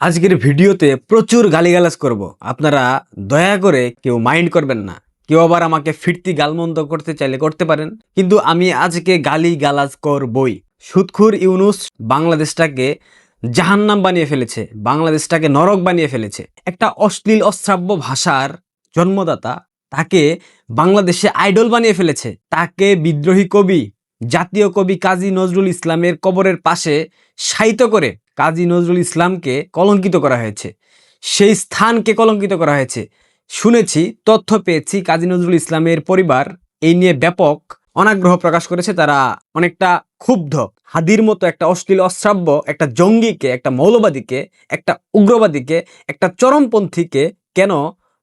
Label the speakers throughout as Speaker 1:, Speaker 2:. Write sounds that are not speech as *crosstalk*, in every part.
Speaker 1: আজকের ভিডিওতে প্রচুর গালিগালাজ করব। আপনারা দয়া করে কেউ মাইন্ড করবেন না। কেউ আবার আমাকে ফিরতি গালমন্দ করতে চাইলে করতে পারেন। কিন্তু আমি আজকে গালি গালাজ করবই। সুৎখুর ইউনুস বাংলাদেশটাকে জাহান্নাম বানিয়ে ফেলেছে, বাংলাদেশটাকে নরক বানিয়ে ফেলেছে। একটা অশ্লীল, অশ্রাব্য ভাষার জন্মদাতা তাকে বাংলাদেশে আইডল বানিয়ে ফেলেছে। তাকে বিদ্রোহী কবি, জাতীয় কবি কাজী নজরুল ইসলামের কবরের পাশে শায়িত করে কাজী নজরুল ইসলামকে কলঙ্কিত করা হয়েছে। সেই স্থানকে কলঙ্কিত করা হয়েছে। শুনেছি, তথ্য পেয়েছি, কাজী নজরুল ইসলামের পরিবার এই নিয়ে ব্যাপক অনাগ্রহ প্রকাশ করেছে। তারা অনেকটা ক্ষুব্ধ, হাদির মতো একটা অশ্লীল, অশ্রাব্য একটা জঙ্গিকে, একটা মৌলবাদীকে, একটা উগ্রবাদীকে, একটা চরমপন্থীকে কেন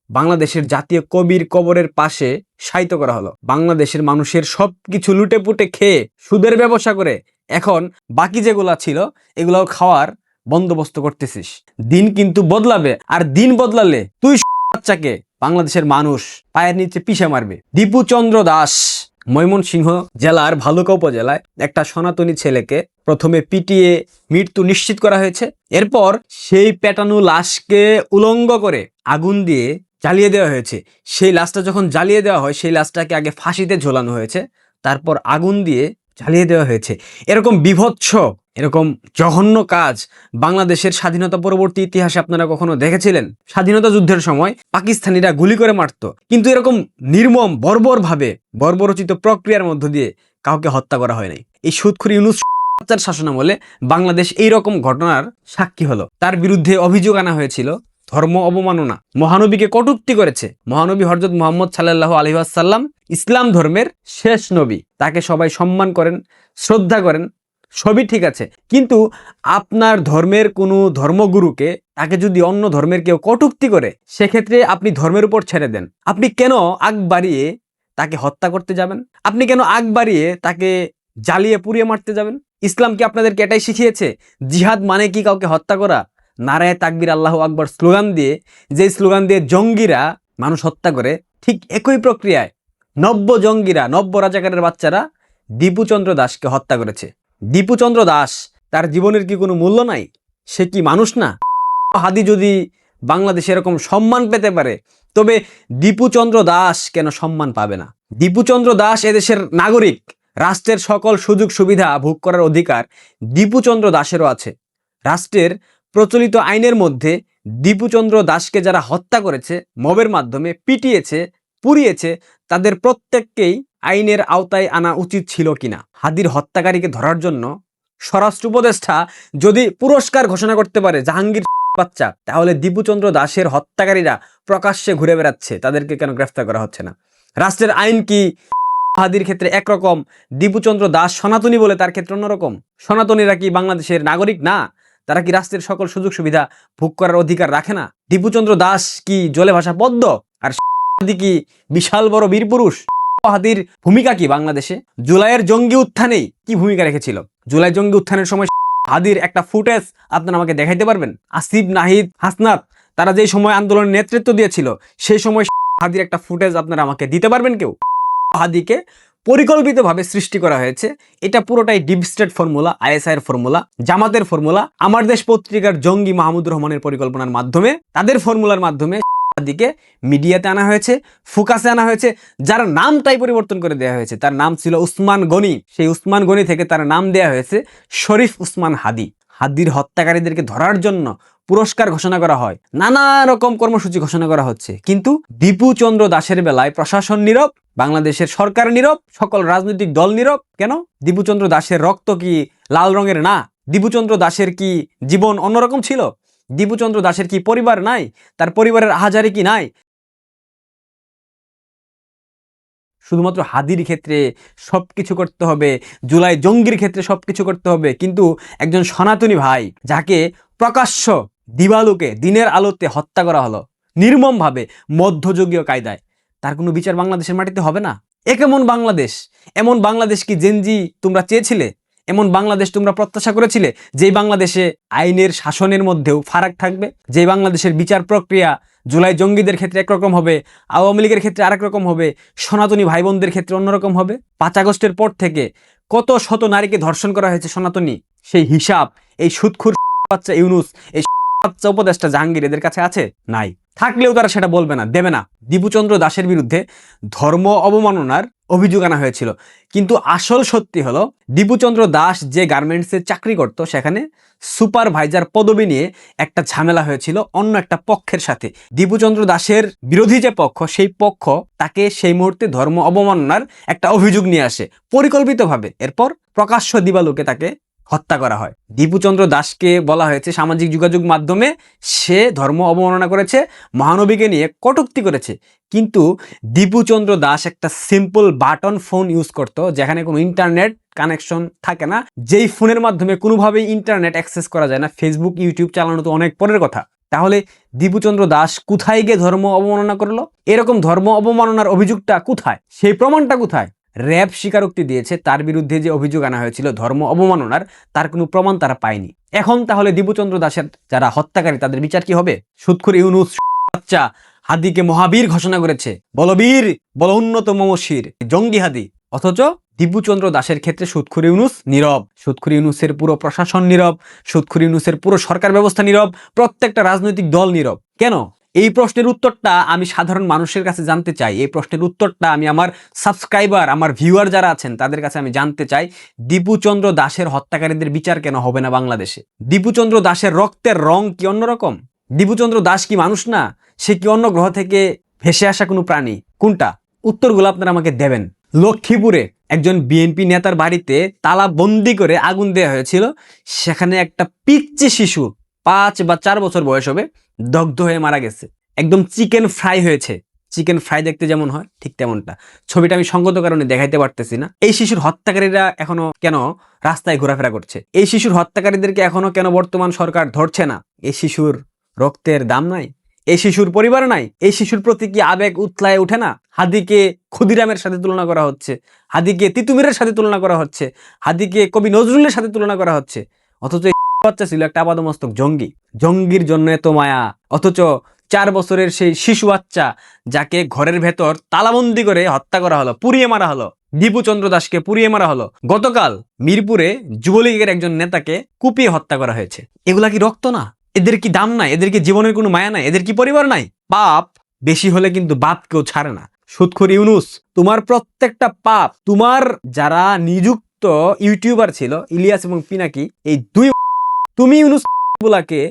Speaker 1: বাংলাদেশের জাতীয় কবির কবরের পাশে শায়িত করা হলো? বাংলাদেশের মানুষের সব কিছু লুটে পুটে খেয়ে সুদের ব্যবসা করে এখন বাকি যেগুলা ছিল, এগুলাও খাওয়ার বন্দোবস্ত করতেছিস। দিন কিন্তু বদলাবে, আর দিন বদলালে তুই বাচ্চাকে বাংলাদেশের মানুষ পায়ের নিচে পিষে মারবে। দীপু চন্দ্র দাস, ময়মনসিংহ জেলার ভালুকা উপজেলায় একটা সনাতনী ছেলেকে প্রথমে পিটিয়ে মৃত্যু নিশ্চিত করা হয়েছে। এরপর সেই পেটানো লাশকে উলঙ্গ করে আগুন দিয়ে জ্বালিয়ে দেওয়া হয়েছে। সেই লাশটা যখন জ্বালিয়ে দেওয়া হয়, সেই লাশটাকে আগে ফাঁসিতে ঝোলানো হয়েছে। তারপর আগুন দিয়ে জ্বালিয়ে দেওয়া হয়েছে। এরকম বিভৎস, এরকম জঘন্য কাজ বাংলাদেশের স্বাধীনতা পরবর্তী ইতিহাসে আপনারা কখনো দেখেছিলেন? স্বাধীনতা যুদ্ধের সময় পাকিস্তানিরা গুলি করে মারতো। কিন্তু এরকম নির্মম, বর্বরভাবে বর্বরচিত প্রক্রিয়ার মধ্য দিয়ে কাউকে হত্যা করা হয় নাই। এই সুৎখুরি ইউনুস বাচ্চার শাসনামলে বাংলাদেশ এই রকম ঘটনার সাক্ষী হলো। তার বিরুদ্ধে অভিযোগ আনা হয়েছিল ধর্ম অবমাননা। মহানবীকে কটূক্তি করেছে। মহানবী হরজত মোহাম্মদ সাল্লাহ আলহিহাসাল্লাম ইসলাম ধর্মের শেষ নবী। তাকে সবাই সম্মান করেন, শ্রদ্ধা করেন, সবই ঠিক আছে। কিন্তু আপনার ধর্মের কোনো ধর্মগুরুকে, তাকে যদি অন্য ধর্মের কেউ কটুক্তি করে, সেক্ষেত্রে আপনি ধর্মের উপর ছেড়ে দেন। আপনি কেন আগ বাড়িয়ে তাকে হত্যা করতে যাবেন? আপনি কেন আগ বাড়িয়ে তাকে জ্বালিয়ে পুড়িয়ে মারতে যাবেন? ইসলাম কি আপনাদেরকে এটাই শিখিয়েছে? জিহাদ মানে কি কাউকে হত্যা করা? নারায় তাকবির আল্লাহ আকবর স্লোগান দিয়ে যে স্লোগান দিয়ে জঙ্গিরা মানুষ হত্যা করে, ঠিক একই প্রক্রিয়ায় নব্য জঙ্গিরা, নব্য রাজাকারের বাচ্চারা দীপুচন্দ্র দাসকে হত্যা করেছে। দীপুচন্দ্র দাস, তার জীবনের কি কোনো মূল্য নাই? সে কি মানুষ না? হাদি যদি বাংলাদেশে এরকম সম্মান পেতে পারে, তবে দীপুচন্দ্র দাস কেন সম্মান পাবে না? দীপুচন্দ্র দাস এদেশের নাগরিক, রাষ্ট্রের সকল সুযোগ সুবিধা ভোগ করার অধিকার দীপুচন্দ্র দাসেরও আছে। রাষ্ট্রের প্রচলিত আইনের মধ্যে দীপুচন্দ্র দাসকে যারা হত্যা করেছে, মবের মাধ্যমে পিটিয়েছে, পুড়িয়েছে, তাদের প্রত্যেককেই আইনের আওতায় আনা উচিত ছিল কিনা। হাদির হত্যাকারীকে ধরার জন্য স্বরাষ্ট্র উপদেষ্টা যদি পুরস্কার ঘোষণা করতে পারে জাহাঙ্গীর বাচ্চা, তাহলে দীপুচন্দ্র দাসের হত্যাকারীরা প্রকাশ্যে ঘুরে বেড়াচ্ছে, তাদেরকে কেন গ্রেফতার করা হচ্ছে না? রাষ্ট্রের আইন কি হাদির ক্ষেত্রে একরকম? দীপুচন্দ্র দাস সনাতনী বলে তার ক্ষেত্রে অন্যরকম? সনাতনীরা কি বাংলাদেশের নাগরিক না? তারা কি রাষ্ট্রের সকল সুযোগ সুবিধা ভোগ করার অধিকার রাখে না? দীপুচন্দ্র দাস কি জলে ভাষা পদ্ম? আর কি বিশাল বড় বীর পুরুষ? হাদির ভূমিকা কি বাংলাদেশে? জুলাইয়ের জঙ্গি উত্থানে কি ভূমিকা রেখেছিল? জুলাই জঙ্গি উত্থানের সময় হাদির একটা ফুটেজ আপনারা আমাকে দেখাইতে পারবেন? আসিফ, নাহিদ, হাসনাত, তারা যে সময় আন্দোলনের নেতৃত্ব দিয়েছিল, সেই সময় হাদির একটা ফুটেজ আপনারা আমাকে দিতে পারবেন কেউ? হাদিকে পরিকল্পিতভাবে সৃষ্টি করা হয়েছে। এটা পুরোটাই ডিপ স্টেট ফর্মুলা এর ফর্মুলা, জামাতের ফর্মুলা, আমার দেশ পত্রিকার জঙ্গি মাহমুদ রহমানের পরিকল্পনার মাধ্যমে। তাদের ফর্মুলার মাধ্যমে দিকে মিডিয়াতে আনা হয়েছে, ফোকাসে আনা হয়েছে, যার নামটাই পরিবর্তন করে দেওয়া হয়েছে। তার নাম ছিল উসমান গনি। সেই উসমান গনি থেকে তার নাম দেওয়া হয়েছে শরীফ উসমান হাদি। হাদির হত্যাকারীদেরকে ধরার জন্য পুরস্কার ঘোষণা করা হয়। নানা রকম কর্মসূচি ঘোষণা করা হচ্ছে। কিন্তু দীপু চন্দ্র দাসের বেলায় প্রশাসন নীরব, বাংলাদেশের সরকার নীরব, সকল রাজনৈতিক দল নীরব। কেন? দীপুচন্দ্র দাসের রক্ত কি লাল রঙের? না। দীপুচন্দ্র দাসের কি জীবন অন্যরকম ছিল? দীপুচন্দ্র দাসের কি পরিবার নাই? তার পরিবারের আহাজারি কি নাই? শুধুমাত্র হাদির ক্ষেত্রে সব কিছু করতে হবে, জুলাই জঙ্গির ক্ষেত্রে সব কিছু করতে হবে। কিন্তু একজন সনাতনী ভাই, যাকে প্রকাশ্য দিবালুকে দিনের আলোতে হত্যা করা হলো। নির্মমভাবে মধ্যযুগীয় কায়দায়। তার কোনো বিচার বাংলাদেশের মাটিতে হবে না? এ কেমন বাংলাদেশ? এমন বাংলাদেশ কি জেনজি তোমরা চেয়েছিলে? এমন বাংলাদেশ তোমরা প্রত্যাশা করেছিলে যেই বাংলাদেশে আইনের শাসনের মধ্যেও ফারাক থাকবে? যে বাংলাদেশের বিচার প্রক্রিয়া জুলাই জঙ্গিদের ক্ষেত্রে একরকম হবে, আওয়ামী লীগের ক্ষেত্রে আরেক রকম হবে, সনাতনী ভাই বোনদের ক্ষেত্রে অন্যরকম হবে? পাঁচ আগস্টের পর থেকে কত শত নারীকে ধর্ষণ করা হয়েছে সনাতনী? সেই হিসাব, এই সুৎখুর বাচ্চা ইউনুস, এই বাচ্চা উপদেষ্টা জাহাঙ্গীর এদের কাছে আছে? নাই। থাকলেও তারা সেটা বলবে না, দেবে না। দীপুচন্দ্র দাসের বিরুদ্ধে ধর্ম অবমাননার অভিযোগ আনা হয়েছিল। কিন্তু আসল সত্যি হলো, দীপুচন্দ্র দাস যে গার্মেন্টসে চাকরি করত, সেখানে সুপারভাইজার পদবি নিয়ে একটা ঝামেলা হয়েছিল অন্য একটা পক্ষের সাথে। দীপুচন্দ্র দাসের বিরোধী যে পক্ষ, সেই পক্ষ তাকে সেই মুহূর্তে ধর্ম অবমাননার একটা অভিযোগ নিয়ে আসে, পরিকল্পিতভাবে। এরপর প্রকাশ্য দিবালোকে তাকে হত্যা করা হয়। দীপুচন্দ্র দাসকে বলা হয়েছে সামাজিক যোগাযোগ মাধ্যমে সে ধর্ম অবমাননা করেছে, মহানবীকে নিয়ে কটূক্তি করেছে। কিন্তু দীপুচন্দ্র দাস একটা সিম্পল বাটন ফোন ইউজ করত, যেখানে কোনো ইন্টারনেট কানেকশন থাকে না। যেই ফোনের মাধ্যমে কোনোভাবেই ইন্টারনেট অ্যাক্সেস করা যায় না। ফেসবুক ইউটিউব চালানো তো অনেক পরের কথা। তাহলে দীপুচন্দ্র দাস কোথায় গিয়ে ধর্ম অবমাননা করল? এরকম ধর্ম অবমাননার অভিযোগটা কোথায়? সেই প্রমাণটা কোথায়? র্যাব স্বীকারোক্তি দিয়েছে, তার বিরুদ্ধে যে অভিযোগ আনা হয়েছিল, ধর্ম অবমাননার, তার কোনো প্রমাণ তারা পায়নি। এখন তাহলে দীপুচন্দ্র দাসের যারা হত্যাকারী, তাদের বিচার কি হবে? সুৎখুর ইউনুস বাচ্চা হাদিকে মহাবীর ঘোষণা করেছে। বলবীর, বল উন্নত মমশির জঙ্গি হাদি। অথচ দীপুচন্দ্র দাসের ক্ষেত্রে সুৎখুর ইউনুস নীরব। সুৎখুর ইউনুসের পুরো প্রশাসন নীরব। সুৎখুর ইউনুসের পুরো সরকার ব্যবস্থা নীরব। প্রত্যেকটা রাজনৈতিক দল নীরব। কেন? এই প্রশ্নের উত্তরটা আমি সাধারণ মানুষের কাছে জানতে চাই। এই প্রশ্নের উত্তরটা আমি আমার সাবস্ক্রাইবার আমার ভিউয়ার যারা আছেন, তাদের কাছে আমি জানতে চাই, দীপুচন্দ্র দাসের হত্যাকারীদের বিচার কেন হবে না বাংলাদেশে? দীপুচন্দ্র দাসের রক্তের রং কি অন্যরকম দীপুচন্দ্র দাস কি মানুষ না? সে কি অন্য গ্রহ থেকে ভেসে আসা কোনো প্রাণী? কোনটা? উত্তরগুলো আপনারা আমাকে দেবেন। লক্ষ্মীপুরে একজন বিএনপি নেতার বাড়িতে তালা বন্দি করে আগুন দেওয়া হয়েছিল। সেখানে একটা পিচ্চি শিশু পাঁচ বা চার বছর বয়স হবে, দগ্ধ হয়ে মারা গেছে। একদম চিকেন ফ্রাই হয়েছে। চিকেন ফ্রাই দেখতে যেমন হয়, ঠিক তেমনটা। ছবিটা আমি সঙ্গত কারণে দেখাইতে পারতেছি না। এই শিশুর হত্যাকারীরা এখনও কেন রাস্তায় ঘোরাফেরা করছে? এই শিশুর হত্যাকারীদেরকে এখনও কেন বর্তমান সরকার ধরছে না? এই শিশুর রক্তের দাম নাই? এই শিশুর পরিবার নাই? এই শিশুর প্রতি কি আবেগ উতলায় ওঠে না? হাদিকে ক্ষুদিরামের সাথে তুলনা করা হচ্ছে, হাদিকে তিতুমিরের সাথে তুলনা করা হচ্ছে, হাদিকে কবি নজরুলের সাথে তুলনা করা হচ্ছে, অথচ বাচ্চা ছিল একটা আপাদমস্তক জঙ্গি। জঙ্গির জন্য এত মায়া। অথচ চার বছরের সেই শিশু বাচ্চা যাকে ঘরের ভেতর তালাবন্দি করে হত্যা করা হলো, পুড়িয়ে মারা হলো, দীপু চন্দ্র দাসকে পুড়িয়ে মারা হলো, গতকাল মিরপুরে যুবলীগের একজন নেতাকে কুপিয়ে হত্যা করা হয়েছে। এগুলা কি রক্ত না? এদের কি দাম নাই? এদের কি জীবনের কোনো মায়া নাই? এদের কি পরিবার নাই? পাপ বেশি হলে কিন্তু বাপ কেউ ছাড়ে না। সুৎখুর ইউনুস, তোমার প্রত্যেকটা পাপ, তোমার যারা নিযুক্ত ইউটিউবার ছিল, ইলিয়াস এবং পিনাকি, এই দুই তুমি ইউনুস গুলাকে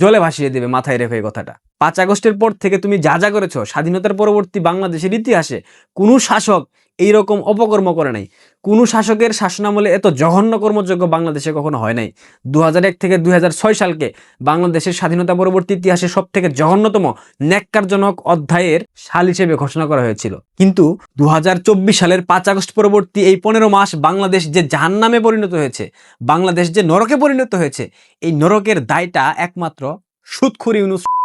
Speaker 1: জলে ভাসিয়ে দেবে মাথায় রেখে কথাটা। পাঁচ আগস্টের পর থেকে তুমি যা যা করেছ, স্বাধীনতার পরবর্তী বাংলাদেশের ইতিহাসে, কোনো শাসক এইরকম অপকর্ম করে নাই। কোনো শাসকের শাসনামলে এত জঘন্য কর্মযোগ্য বাংলাদেশে কখনো হয় নাই। দু হাজার এক থেকে দু হাজার ছয় সালকে বাংলাদেশের স্বাধীনতা পরবর্তী ইতিহাসে সব থেকে জঘন্যতম ন্যাক্কারজনক অধ্যায়ের সাল হিসেবে ঘোষণা করা হয়েছিল। কিন্তু দু হাজার চব্বিশ সালের পাঁচ আগস্ট পরবর্তী এই পনেরো মাস বাংলাদেশ যে জাহান নামে পরিণত হয়েছে, বাংলাদেশ যে নরকে পরিণত হয়েছে, এই নরকের দায়টা একমাত্র সুৎখুর যার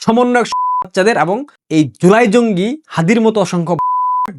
Speaker 1: সমন্বয়ক বাচ্চাদের এবং এই জুলাই জঙ্গি হাদির মতো অসংখ্য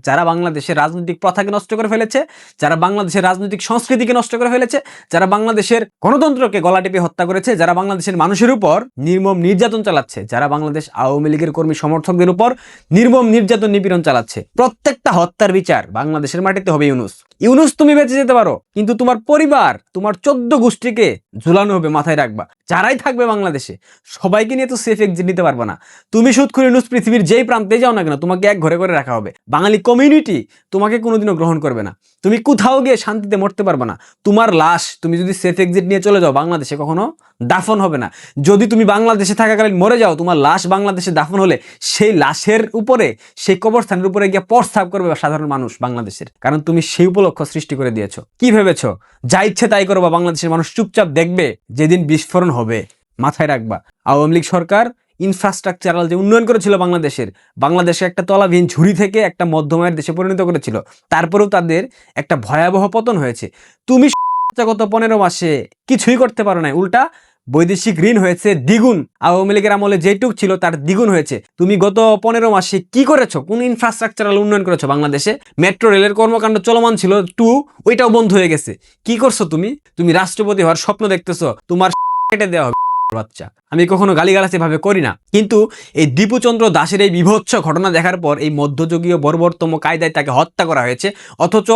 Speaker 1: যারা বাংলাদেশের রাজনৈতিক প্রথাকে নষ্ট করে ফেলেছে, যারা বাংলাদেশের রাজনৈতিক সংস্কৃতিকে নষ্ট করে ফেলেছে, যারা বাংলাদেশের গণতন্ত্রকে গলা টিপে হত্যা করেছে, যারা বাংলাদেশের মানুষের উপর নির্মম নির্যাতন চালাচ্ছে, যারা বাংলাদেশ আওয়ামী লীগের কর্মী সমর্থকদের উপর নির্মম নির্যাতন নিপীড়ন চালাচ্ছে। প্রত্যেকটা হত্যার বিচার বাংলাদেশের মাটিতে হবে ইউনুস। ইউনুস, তুমি বেঁচে যেতে পারো, কিন্তু তোমার পরিবার, তোমার চোদ্দ গোষ্ঠীকে ঝুলানো হবে, মাথায় রাখবা। যারাই থাকবে বাংলাদেশে, সবাইকে নিয়ে তো সেফ এক্সিট নিতে পারবে না। তুমি সুৎখুর ইউনুস, পৃথিবীর যেই প্রান্তে যাও না কেন, তোমাকে এক ঘরে করে রাখা হবে। বাঙালি কমিউনিটি তোমাকে কোনোদিনও গ্রহণ করবে না। তুমি কোথাও গিয়ে শান্তিতে মরতে পারবে না। তোমার লাশ, তুমি যদি সেফ এক্সিট নিয়ে চলে যাও, বাংলাদেশে কখনো দাফন হবে না। যদি তুমি বাংলাদেশে থাকাকালীন মরে যাও, তোমার লাশ বাংলাদেশে দাফন হলে সেই লাশের উপরে, সেই কবরস্থানের উপরে গিয়ে প্রস্তাব করবে সাধারণ মানুষ বাংলাদেশের। কারণ তুমি সেই উপলক্ষ সৃষ্টি করে দিয়েছ। কি ভেবেছো? যা ইচ্ছে তাই করবা বাংলাদেশের মানুষ চুপচাপ দেখবে, যেদিন বিস্ফোরণ হবে। মাথায় রাখবা। আওয়ামী লীগ সরকার ইনফ্রাস্ট্রাকচারাল যে উন্নয়ন করেছিল বাংলাদেশের, বাংলাদেশে একটা তলাবিহীন ঝুড়ি থেকে একটা মধ্যমায়ের দেশে পরিণত করেছিল। তারপরেও তাদের একটা ভয়াবহ পতন হয়েছে। তুমি গত পনেরো মাসে কিছুই করতে পারো না উল্টা বৈদেশিক ঋণ হয়েছে দ্বিগুণ। আওয়ামী লীগের আমলে যেটুক ছিল তার দ্বিগুণ হয়েছে। তুমি গত পনেরো মাসে কি করেছ? কোন ইনফ্রাস্ট্রাকচারাল উন্নয়ন করেছ বাংলাদেশে? মেট্রো, রেলের কর্মকাণ্ড চলমান ছিল টু, ওইটাও বন্ধ হয়ে গেছে। কি করছ তুমি? তুমি রাষ্ট্রপতি হওয়ার স্বপ্ন দেখতেছো। তোমার *laughs* কেটে দেওয়া হবে, বাচ্চা। আমি কখনো গালিগালাজ এভাবে করি না। কিন্তু এই দীপুচন্দ্র দাসের এই বিভৎস ঘটনা দেখার পর এই মধ্যযুগীয় বর্বরতম কায়দায় তাকে হত্যা করা হয়েছে। অথচ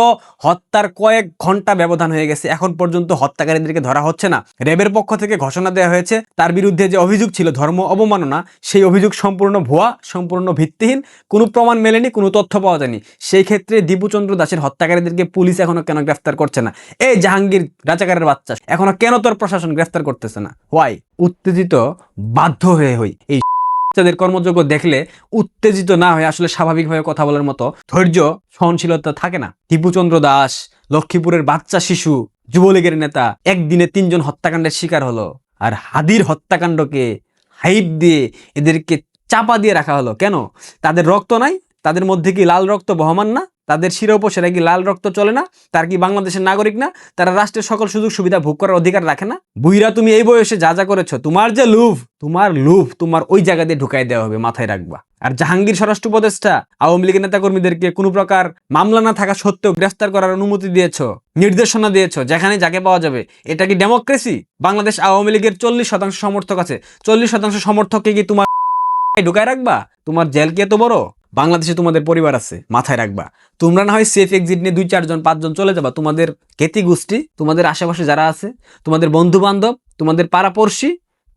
Speaker 1: হত্যার কয়েক ঘণ্টা ব্যবধান হয়ে গেছে। এখন পর্যন্ত হত্যাকারীদেরকে ধরা হচ্ছে না। র্যাবের পক্ষ থেকে ঘোষণা দেওয়া হয়েছে, তার বিরুদ্ধে যে অভিযোগ ছিল ধর্ম অবমাননা, সেই অভিযোগ সম্পূর্ণ ভুয়া, সম্পূর্ণ ভিত্তিহীন। কোনো প্রমাণ মেলেনি, কোনো তথ্য পাওয়া যায়নি। সেই ক্ষেত্রে দীপুচন্দ্র দাসের হত্যাকারীদেরকে পুলিশ এখনও কেন গ্রেফতার করছে না? এই জাহাঙ্গীর রাজাকারের বাচ্চা, এখনও কেন তোর প্রশাসন গ্রেফতার করতেছে না? হোয়াই উত্তেজিত বাধ্য হয়ে হই। এই বাচ্চাদের কর্মযোগ্য দেখলে উত্তেজিত না হয়ে আসলে স্বাভাবিকভাবে কথা বলার মতো ধৈর্য, সহনশীলতা থাকে না। টিপুচন্দ্র দাস, লক্ষ্মীপুরের বাচ্চা শিশু, যুবলীগের নেতা, একদিনে তিনজন হত্যাকাণ্ডের শিকার হলো আর হাদির হত্যাকাণ্ডকে হাইপ দিয়ে এদেরকে চাপা দিয়ে রাখা হলো। কেন? তাদের রক্ত নাই, তাদের মধ্যে কি লাল রক্ত বহমান না? তাদের শিরোপোষেরা কি লাল রক্ত চলে না, তার কি বাংলাদেশের নাগরিক না? তারা রাষ্ট্রের সকল সুযোগ সুবিধা ভোগ করার অধিকার রাখে না? বুইরা, তুমি এই বয়সে যা যা করেছ, তোমার যে লুভ, তোমার লুভ, তোমার ওই জায়গা দিয়ে ঢুকাই দেওয়া হবে, মাথায় রাখবা। আর জাহাঙ্গীর স্বরাষ্ট্র উপদেষ্টা, আওয়ামী লীগের নেতা কর্মীদেরকে কোনো প্রকার মামলা না থাকা সত্ত্বেও গ্রেফতার করার অনুমতি দিয়েছ, নির্দেশনা দিয়েছ, যেখানে যাকে পাওয়া যাবে। এটা কি ডেমোক্রেসি? বাংলাদেশ আওয়ামী লীগের চল্লিশ শতাংশ সমর্থক আছে। চল্লিশ শতাংশ সমর্থককে কি তোমার ঢুকায় রাখবা? তোমার জেল কি এত বড়? বাংলাদেশে তোমাদের পরিবার আছে, মাথায় রাখবা। তোমরা না হয় সেফ এক্সিট নিয়ে দুই, চারজন, পাঁচজন চলে যাবা। তোমাদের কেতি গোষ্ঠী তোমাদের আশেপাশে যারা আছে, তোমাদের বন্ধু বান্ধব তোমাদের পাড়াপড়শি,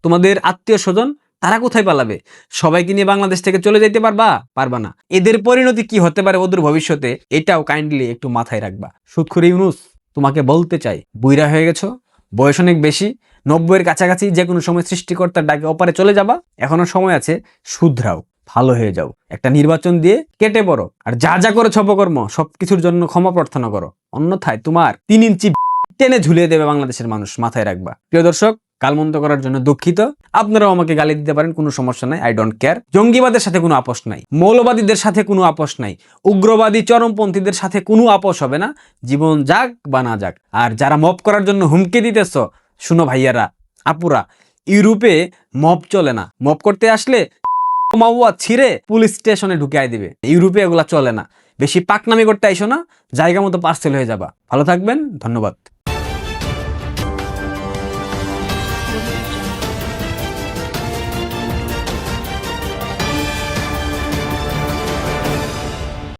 Speaker 1: তোমাদের আত্মীয় স্বজন তারা কোথায় পালাবে? সবাইকে নিয়ে বাংলাদেশ থেকে চলে যেতে পারবা? পারবা না। এদের পরিণতি কি হতে পারে ওদের ভবিষ্যতে, এটাও কাইন্ডলি একটু মাথায় রাখবা। সুৎখুর ইউনুস, তোমাকে বলতে চাই, বুইরা হয়ে গেছো, বয়স অনেক বেশি, নব্বইয়ের কাছাকাছি যে কোনো সময় সৃষ্টিকর্তার ডাকে অপারে চলে যাবা, এখনও সময় আছে, শুধরাও। ভালো হয়ে যাও। একটা নির্বাচন দিয়ে কেটে পড়ো। আর যা যা করে অপকর্ম সবকিছুর জন্য ক্ষমা প্রার্থনা করো। অন্যথায় তোমার তিন ইঞ্চি *laughs* টেনে ঝুলিয়ে দেবে বাংলাদেশের মানুষ, মাথায় রাখবা। প্রিয় দর্শক কালমন্ত করার জন্য দুঃখিত। আপনারাও আমাকে গালি দিতে পারেন, কোনো সমস্যা নাই আই ডোন্ট কেয়ার জঙ্গিবাদের সাথে কোনো আপোষ নাই, মৌলবাদীদের সাথে কোনো আপোষ নাই, উগ্রবাদী চরমপন্থীদের সাথে কোনো আপোষ হবে না। জীবন যাক বা না যাক। আর যারা মপ করার জন্য হুমকি দিতেছ, শুনো ভাইয়ারা, আপুরা, ইউরোপে মপ চলে না। মপ করতে আসলে মাউয়া ছিঁড়ে পুলিশ স্টেশনে ঢুকিয়ে দিবে। ইউরোপে এগুলা চলে না। বেশি পাকনামি করতে আইসো না, জায়গা মতো পার্সেল হয়ে যাবা। ভালো থাকবেন, ধন্যবাদ।